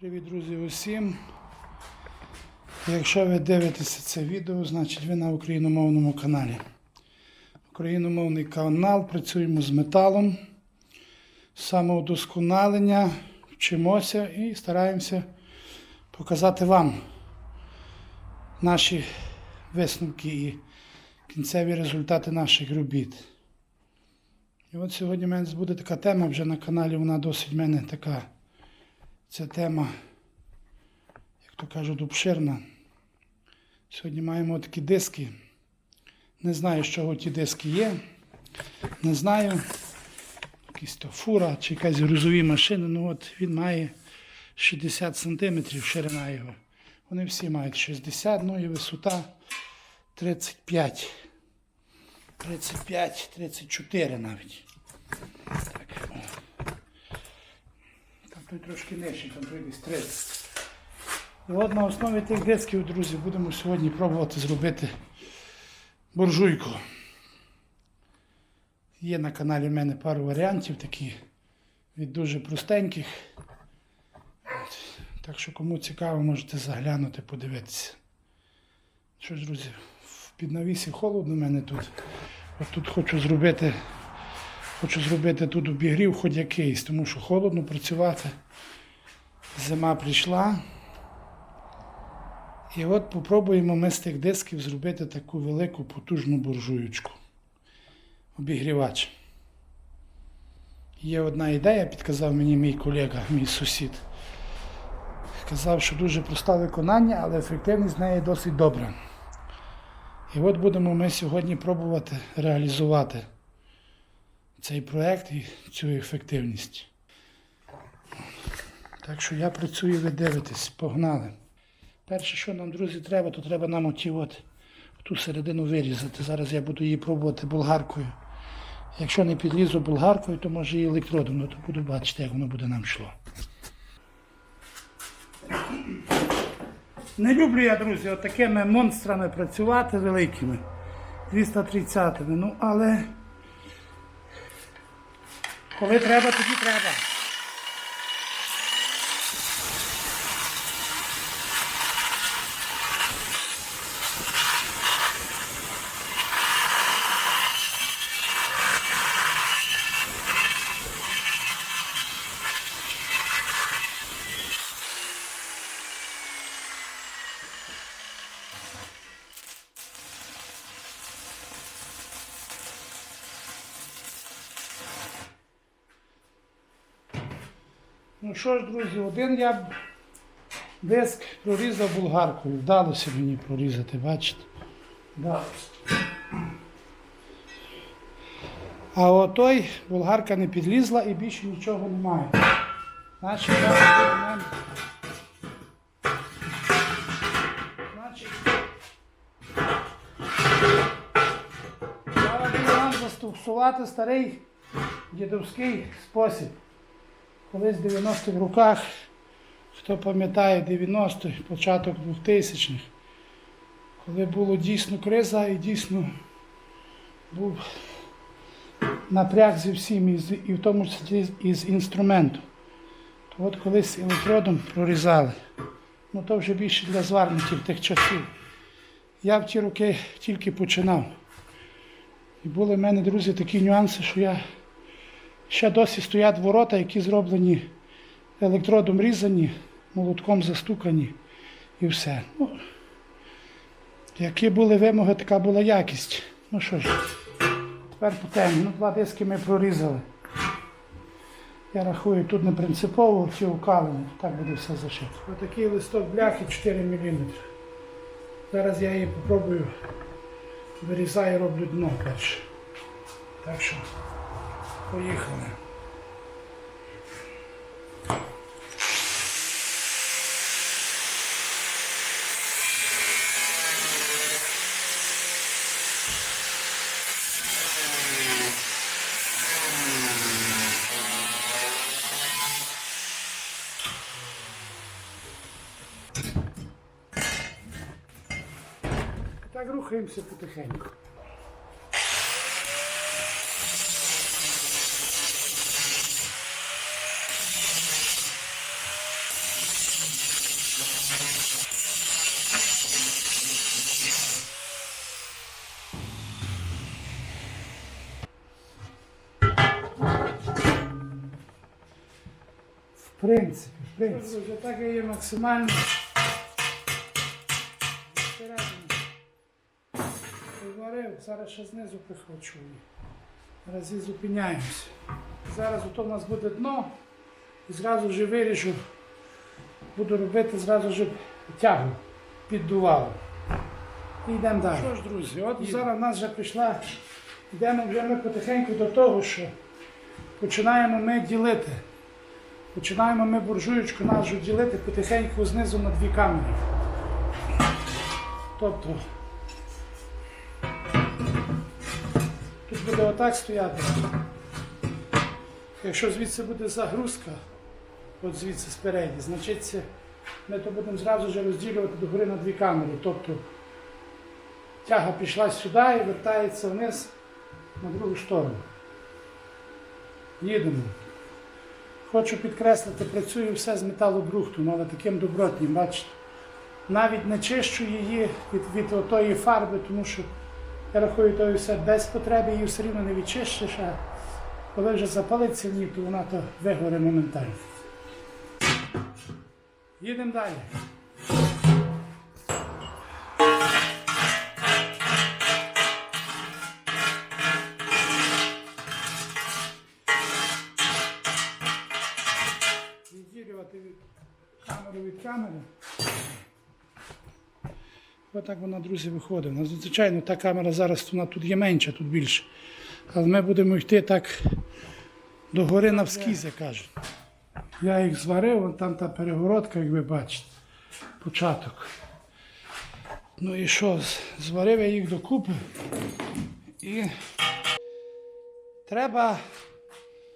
Привіт, друзі, усім. Якщо ви дивитеся це відео, значить ви на україномовному каналі. Україномовний канал, працюємо з металом, самоудосконалення, вчимося і стараємося показати вам наші висновки і кінцеві результати наших робіт. І от сьогодні в мене буде така тема вже на каналі, вона досить в мене така. Ця тема, як то кажуть, обширна. Сьогодні маємо такі диски. Не знаю, з чого ті диски є. Не знаю. Якісь то фура чи якась грузові машини. Ну от він має 60 см ширина його. Вони всі мають 60, ну і висота 35. 35, 34 навіть. Так, о. Там той трошки нижчий, там десь 30. І от на основі тих дисків, друзі, будемо сьогодні пробувати зробити буржуйку. Є на каналі в мене пару варіантів такі від дуже простеньких. Так що кому цікаво, можете заглянути, подивитися. Що ж, друзі, в піднавісі холодно в мене тут. От тут хочу зробити Хочу зробити тут обігрів хоч якийсь, тому що холодно працювати. Зима прийшла. І от попробуємо ми з тих дисків зробити таку велику потужну буржуючку. Обігрівач. Є одна ідея, підказав мені мій колега, мій сусід. Казав, що дуже просте виконання, але ефективність з неї досить добра. І от будемо ми сьогодні пробувати реалізувати цей проект і цю ефективність. Так що я працюю, ви дивитесь, погнали. Перше, що нам, друзі, треба, то треба нам оті от ту середину вирізати. Зараз я буду її пробувати болгаркою. Якщо не підлізу болгаркою, то може і електродом, ну, то буду бачити, як воно буде нам йшло. Не люблю я, друзі, от такими монстрами працювати великими. 230-ми. Ну, але коли треба, тоді треба. Ну що ж, друзі, один я диск прорізав булгаркою. Вдалося мені прорізати, бачите? Вдалося. А отой булгарка не підлізла і більше нічого немає. Значить, будемо. Значить, будемо нам застосувати старий дідовський спосіб. Колись в 90-х роках, хто пам'ятає 90-х, початок 2000-х, коли була дійсно криза і дійсно був напряг зі всім, і, в тому числі і з інструментом. То от колись електродом прорізали. Ну то вже більше для зварників тих часів. Я в ті роки тільки починав. І були в мене, друзі, такі нюанси, що я Ще досі стоять ворота, які зроблені електродом різані, молотком застукані і все. Ну, які були вимоги, така була якість. Ну що ж, тепер по темі. Ну, два диски ми прорізали. Я рахую, тут не принципово ці укалені, так буде все зашито. Отакий листок бляхи 4 мм. Зараз я її попробую вирізаю, роблю дно перше. Так що. Поїхали. Так рухаємося потихеньку. В принципі. Вже так я є максимально. Приварив, зараз ще знизу прихвачу її. Зараз і зупиняємося. Зараз ото в нас буде дно. І зразу вже виріжу. Буду робити зразу ж тягу піддувало. І йдемо далі. Що ж, друзі, от зараз в нас вже прийшла, йдемо вже ми потихеньку до того, що починаємо ми ділити. Починаємо ми буржуючку нашу ділити потихеньку знизу на дві камери. Тобто тут буде отак стояти. Якщо звідси буде загрузка, от звідси спереді, значить ми то будемо зразу ж розділювати догори на дві камери. Тобто тяга пішла сюди і вертається вниз на другу сторону. Їдемо. Хочу підкреслити, працюю все з металобрухту, але таким добротнім, бачите. Навіть не чищу її від, від отої фарби, тому що я рахую, то все без потреби, її все рівно не відчищиш, а коли вже запалиться в ній, то вона то вигоре моментально. Їдемо далі. Ось так вона, друзі, виходить. Ну, Звичайно, та камера зараз вона тут є менша, тут більше. Але ми будемо йти так догори навскізь, як кажуть. Я їх зварив, вон там та перегородка, як ви бачите. Початок. Ну і що, зварив я їх докупи. І треба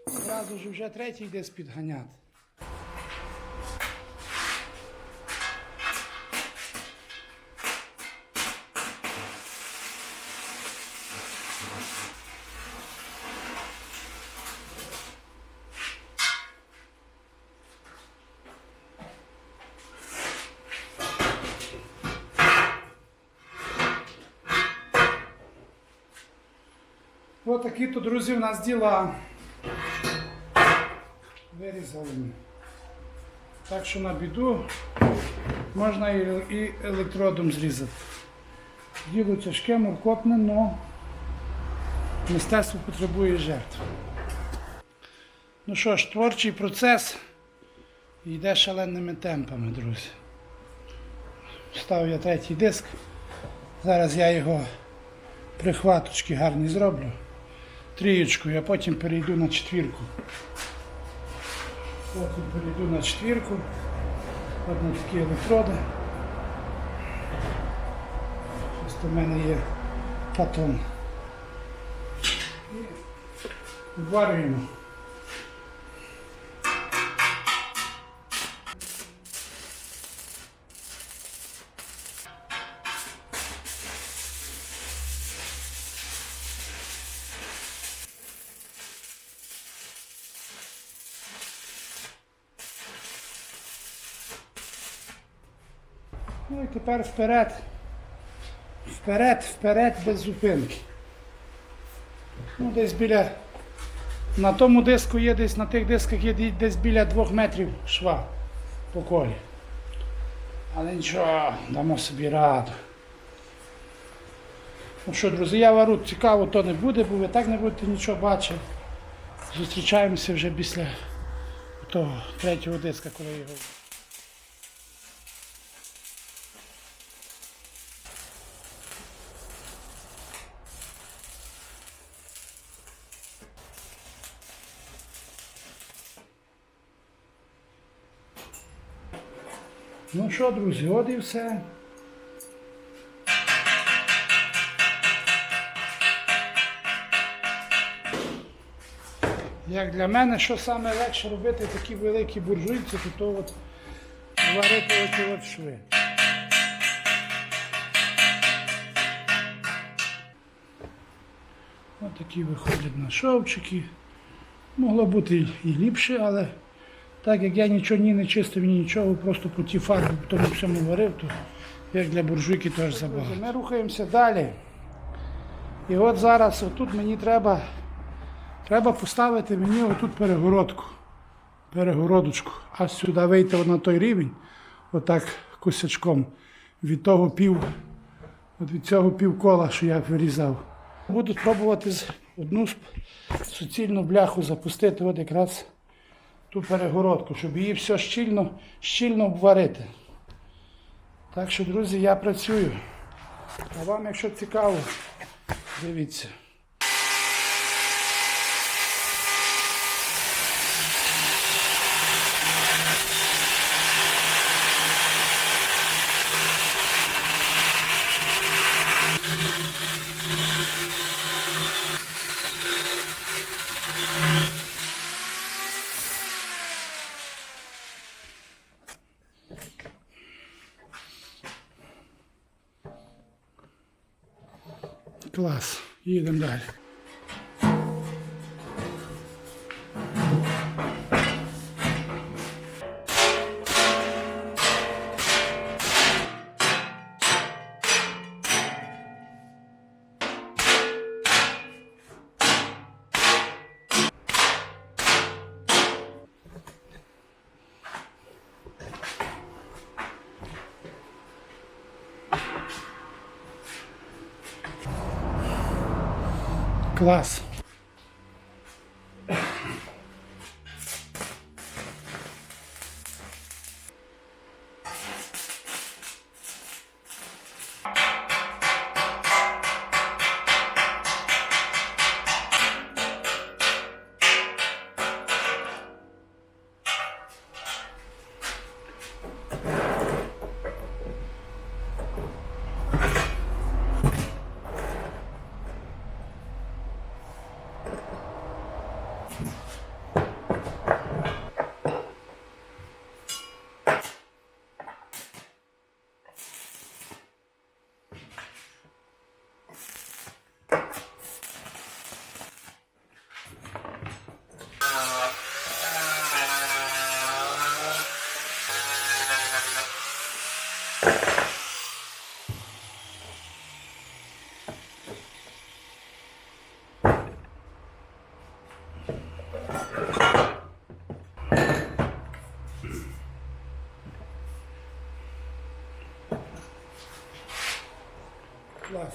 одразу ж вже третій десь підганяти. Ось такі то, друзі, у нас діла. Вирізали. Так що на біду можна і, електродом зрізати. Діло тяжке, моркотне, але мистецтво потребує жертв. Ну що ж, творчий процес йде шаленими темпами, друзі. Встав я третій диск. Зараз я його прихваточки гарні зроблю. Трієчкою, я потім перейду на четвірку. Потім перейду на четвірку. От такі електроди. Ось у мене є патон. І варюємо. Тепер вперед. Вперед, вперед без зупинки. Ну, десь біля. На тому диску є десь, на тих дисках є десь біля двох метрів шва по колі. Але нічого, дамо собі раду. Ну що, друзі, я вару цікаво, то не буде, бо ви так не будете нічого бачити. Зустрічаємося вже після того третього диска, коли його. Що, друзі, от і все. Як для мене, що саме легше робити такі великі буржуйці, то, то от варити оці от шви. Ось такі виходять на шовчики. Могло бути і ліпше, але так як я нічого ні не чистив, ні нічого, просто по ті фарби тому всьому варив, то як для буржуйки теж забагато. Ми рухаємося далі. І от зараз отут мені треба, треба поставити мені отут перегородку. перегородочку, а сюди вийти на той рівень, отак косячком, від того пів, от від цього півкола, що я вирізав. Буду пробувати одну суцільну бляху запустити от якраз ту перегородку, щоб її все щільно, щільно обварити. Так що, друзі, я працюю. А вам, якщо цікаво, дивіться. Клас. Їдемо далі. Клас. Клас.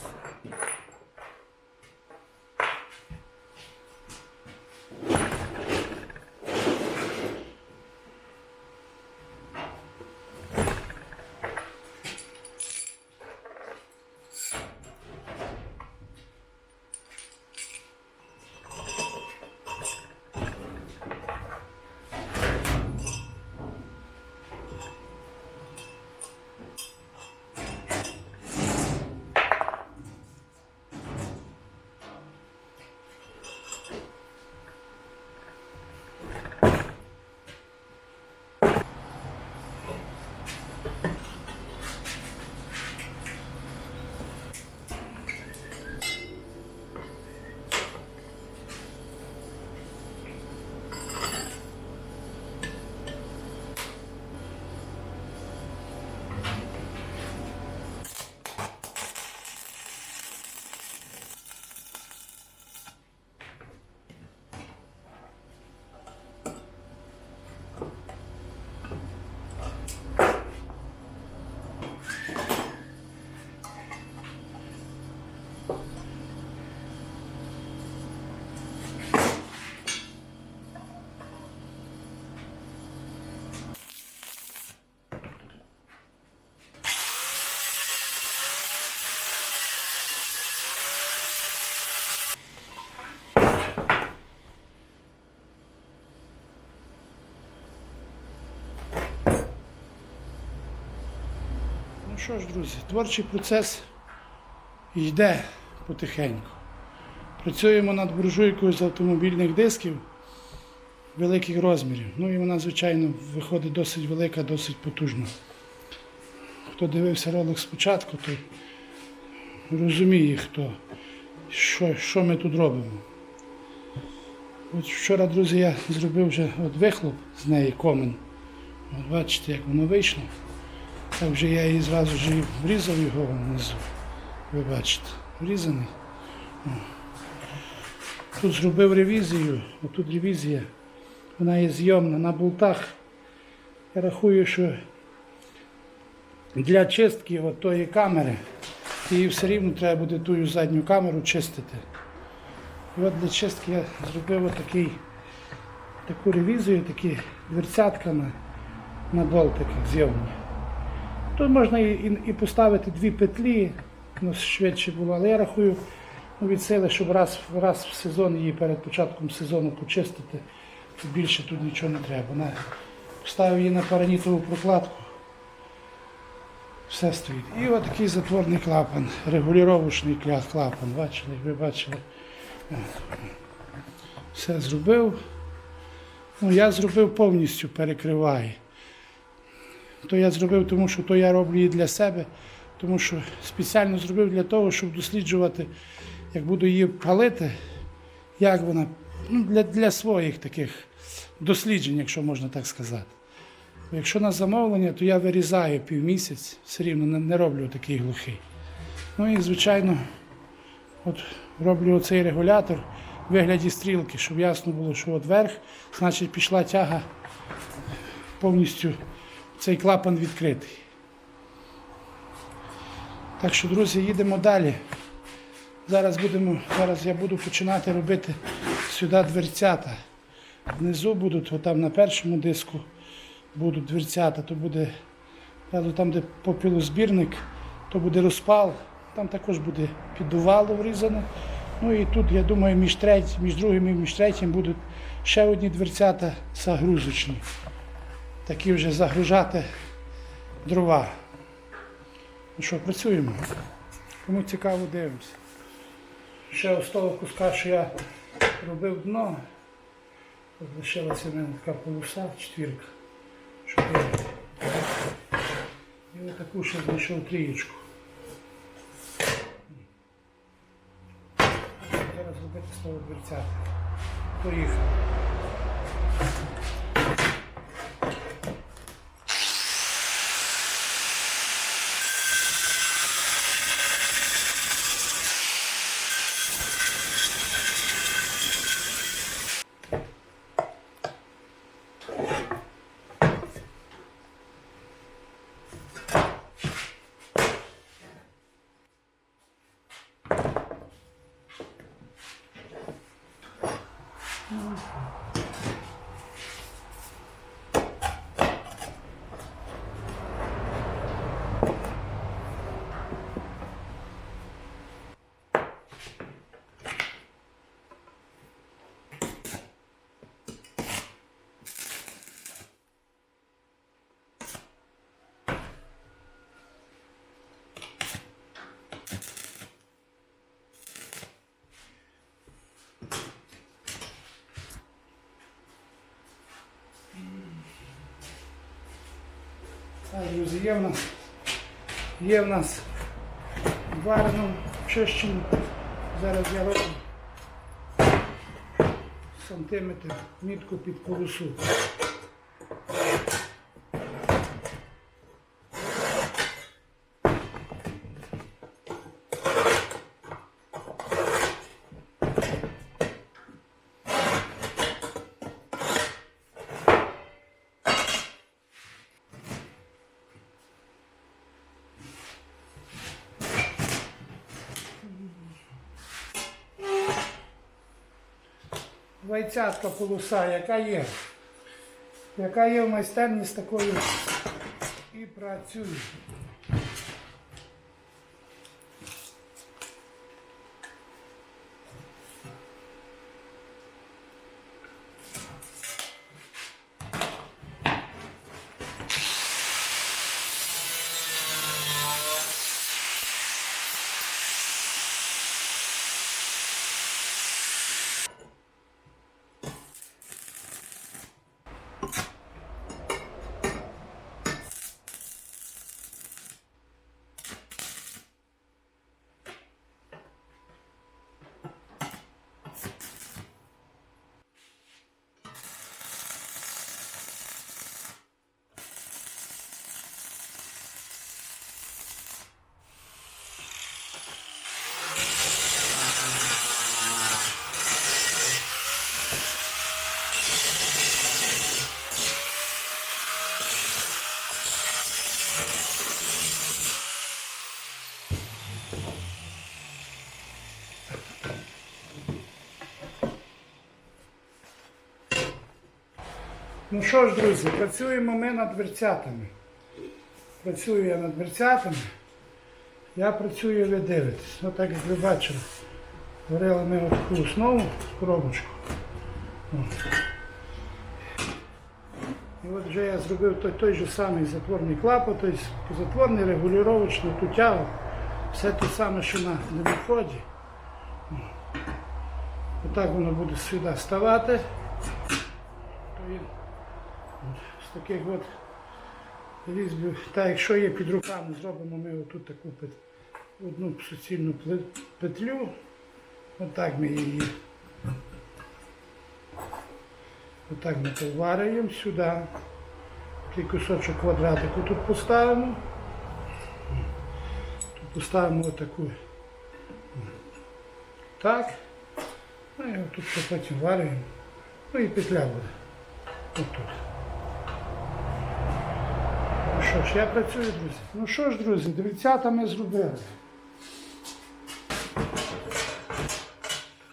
Що ж, друзі, творчий процес йде потихеньку. Працюємо над буржуйкою з автомобільних дисків великих розмірів. Ну і вона, звичайно, виходить досить велика, досить потужна. Хто дивився ролик спочатку, то розуміє, хто, що, що ми тут робимо. От вчора, друзі, я зробив вже от вихлоп з неї комен. От бачите, як воно вийшло. Так вже я її зразу і врізав його внизу. Ви бачите, врізаний. Тут зробив ревізію, отут ревізія. Вона є зйомна на болтах. Я рахую, що для чистки тої камери її все рівно треба буде ту задню камеру чистити. І от для чистки я зробив отакий, таку ревізію, такі дверцятка на, на болтиках зйомні. Тут можна і, і, поставити дві петлі, ну, швидше було, але я рахую ну, від сили, щоб раз, раз в сезон її перед початком сезону почистити, то більше тут нічого не треба. На, поставив її на паранітову прокладку. Все стоїть. І от такий затворний клапан, регулювачний клапан. Бачили, ви бачили. Все зробив. Ну, я зробив повністю перекриває. То я зробив, тому що то я роблю її для себе, тому що спеціально зробив для того, щоб досліджувати, як буду її палити, як вона ну, для, для своїх таких досліджень, якщо можна так сказати. Якщо на замовлення, то я вирізаю півмісяць, все рівно не, роблю такий глухий. Ну і, звичайно, от роблю оцей регулятор в вигляді стрілки, щоб ясно було, що от верх, значить пішла тяга повністю цей клапан відкритий. Так що, друзі, їдемо далі. Зараз, будемо, зараз я буду починати робити сюди дверцята. Внизу будуть, отам на першому диску будуть дверцята, то буде там, де попілозбірник, то буде розпал, там також буде піддувало врізане. Ну і тут, я думаю, між, треть, між другим і між третім будуть ще одні дверцята загрузочні. Такі вже загружати дрова. Ну що, працюємо. Кому цікаво, дивимося. Ще з того куска, що я робив дно, от лишилася в мене така полоса, четвірка. І отаку ще знайшов трієчку. Зараз робити з того дверцята. Поїхали. Так, друзі, є в нас, є в нас варено, чищено. Зараз я роблю сантиметр мітку під полосу. Двадцятка полоса, яка є. Яка є в майстерні з такою і працює. Ну що ж, друзі, працюємо ми над дверцятами. Працюю я над дверцятами. Я працюю, ви дивитесь. Отак, як ви бачили, варили ми ось таку основу, коробочку. І от вже я зробив той, той же самий затворний клапот, тобто затворний, регулювачний, ту тягу. Все те саме, що на димоході. Отак воно буде сюди ставати. З таких от різьбів, так якщо є під руками, зробимо ми отут таку пет- одну суцільну петлю. Отак ми її. Отак ми поварюємо сюди. Такий кусочок квадратику тут поставимо. Тут поставимо отаку. Так. Ну і отут потім варюємо. Ну і петля буде. Отут. Що ж, я працюю, друзі. Ну що ж, друзі, дверцята ми зробили.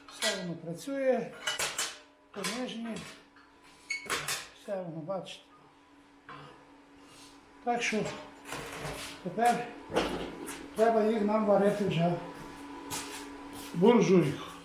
Все воно працює. По нижній. Все воно, бачите. Так що тепер треба їх нам варити вже буржуйку.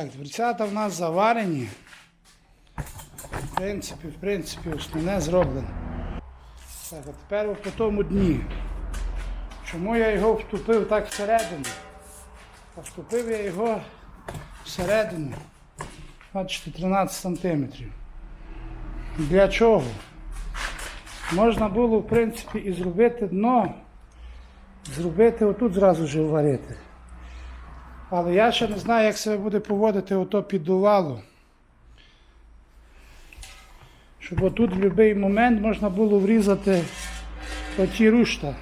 Так, дверцята в нас заварені. В принципі, в принципі, основне зроблено. Так, а тепер по тому дні. Чому я його втупив так всередину? А втупив я його всередину. Бачите, 13 сантиметрів. Для чого? Можна було, в принципі, і зробити дно, зробити отут зразу ж варити. Але я ще не знаю, як себе буде поводити ото піддувало. Щоб отут в будь-який момент можна було врізати оті рушта.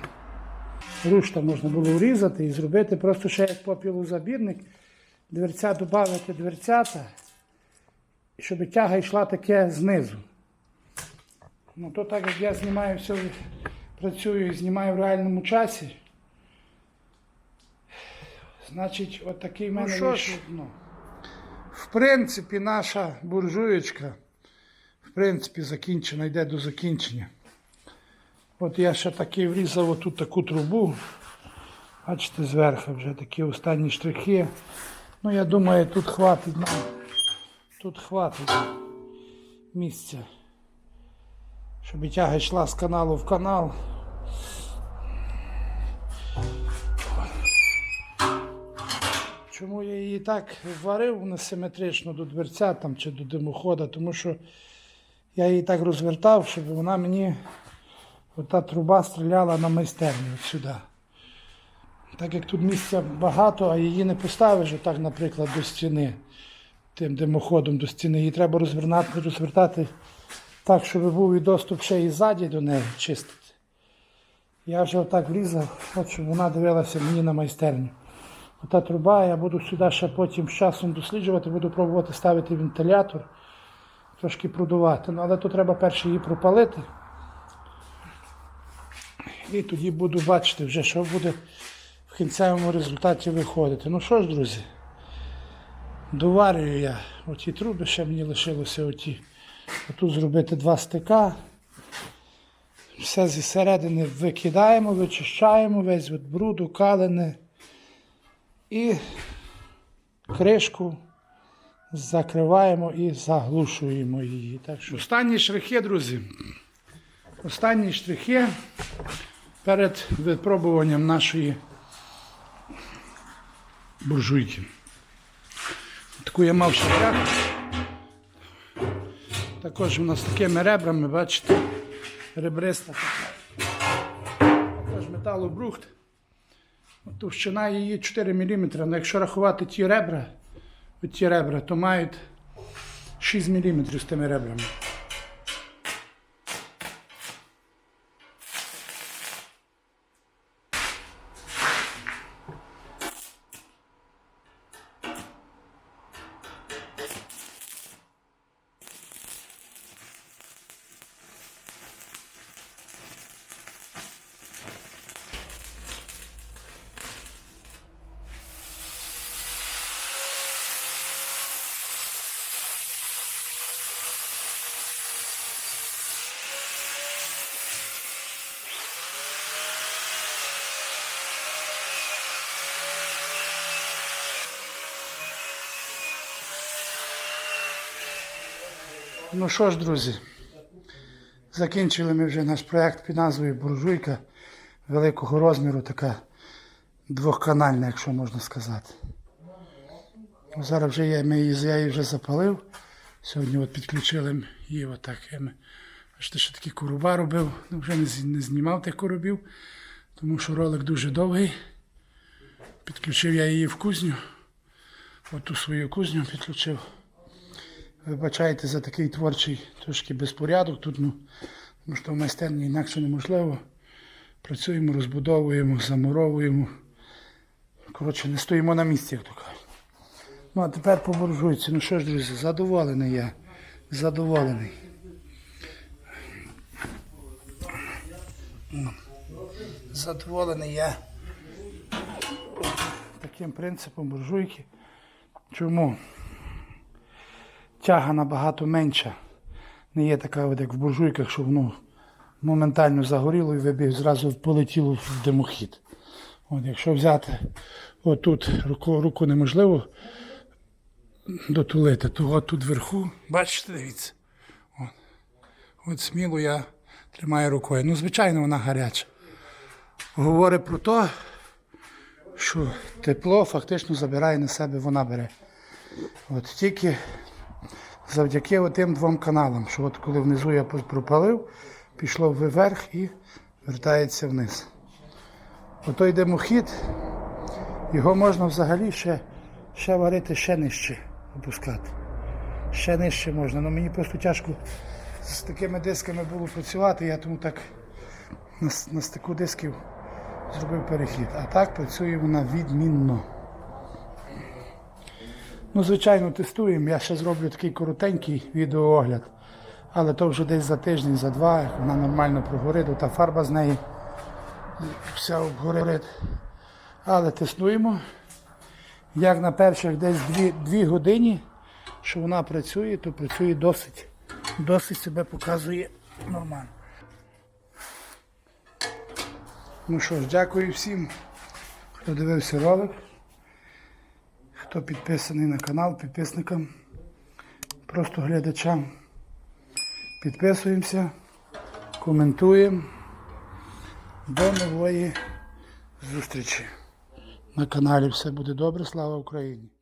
Рушта можна було врізати і зробити просто ще як попілозабірник, дверця додати дверцята, щоб тяга йшла таке знизу. Ну то так як я знімаю все, працюю і знімаю в реальному часі. Значить, от такий в мене що ж. вийшов дно. В принципі, наша буржуєчка, в принципі, закінчена, йде до закінчення. От я ще таки врізав отут таку трубу. Бачите, зверху вже такі останні штрихи. Ну, я думаю, тут хватить нам. Тут хватить місця. Щоб тяга йшла з каналу в канал. Чому я її так варив несиметрично до дверця там, чи до димохода? Тому що я її так розвертав, щоб вона мені, ота труба стріляла на майстерню сюди. Так як тут місця багато, а її не поставиш отак, наприклад, до стіни, тим димоходом до стіни, її треба розвертати, розвертати так, щоб був і доступ ще і ззаді до неї чистити. Я вже отак врізав, от щоб вона дивилася мені на майстерню. Ота труба, я буду сюди ще потім з часом досліджувати, буду пробувати ставити вентилятор, трошки продувати. Ну, але тут треба перше її пропалити. І тоді буду бачити вже, що буде в кінцевому результаті виходити. Ну що ж, друзі, доварюю я оті труби, ще мені лишилося оті. Отут зробити два стика. Все зі середини викидаємо, вичищаємо весь от бруду, калини. І кришку закриваємо і заглушуємо її. Так що... Останні штрихи, друзі. Останні штрихи перед випробуванням нашої буржуйки. Таку я мав шапляк. Також у нас такими ребрами, бачите, ребриста. Також металобрухт. Товщина її 4 мм. Але якщо рахувати ті ребра, ті ребра, то мають 6 мм з тими ребрами. Ну що ж, друзі, закінчили ми вже наш проєкт під назвою Буржуйка великого розміру, така двохканальна, якщо можна сказати. Ну, Зараз вже я, ми її, я її вже запалив. Сьогодні от підключили її отак. Я Бачите, що такі коруба робив. Ну, вже не, знімав тих коробів, тому що ролик дуже довгий. Підключив я її в кузню. Оту свою кузню підключив. Вибачайте за такий творчий трошки безпорядок тут, ну, тому що в майстерні інакше неможливо. Працюємо, розбудовуємо, замуровуємо. Коротше, не стоїмо на місці, як то кажуть. Ну, а тепер по. Ну що ж, друзі, задоволений я. Задоволений. Ну, Задоволений я таким принципом буржуйки. Чому? Тяга набагато менша. Не є така, от, як в буржуйках, що воно моментально загоріло і вибіг, зразу полетіло в димохід. От, якщо взяти отут руку, руку неможливо дотулити, то от тут вверху, бачите, дивіться. От, от сміло я тримаю рукою. Ну, звичайно, вона гаряча. Говорить про те, що тепло фактично забирає на себе, вона бере. От тільки завдяки тим двом каналам, що от коли внизу я пропалив, пішло вверх і вертається вниз. Ото йде мохід, його можна взагалі ще, ще варити ще нижче, опускати. Ще нижче можна. Ну мені просто тяжко з такими дисками було працювати, я тому так на, на стику дисків зробив перехід. А так працює вона відмінно. Ну, звичайно, тестуємо. Я ще зроблю такий коротенький відеоогляд. Але то вже десь за тиждень, за два, як вона нормально прогорить, та фарба з неї вся обгорить. Але тестуємо. Як на перших десь дві, дві години, що вона працює, то працює досить. Досить себе показує нормально. Ну що ж, дякую всім, хто дивився ролик. Хто підписаний на канал, підписникам, просто глядачам. Підписуємося, коментуємо. До нової зустрічі. На каналі все буде добре. Слава Україні!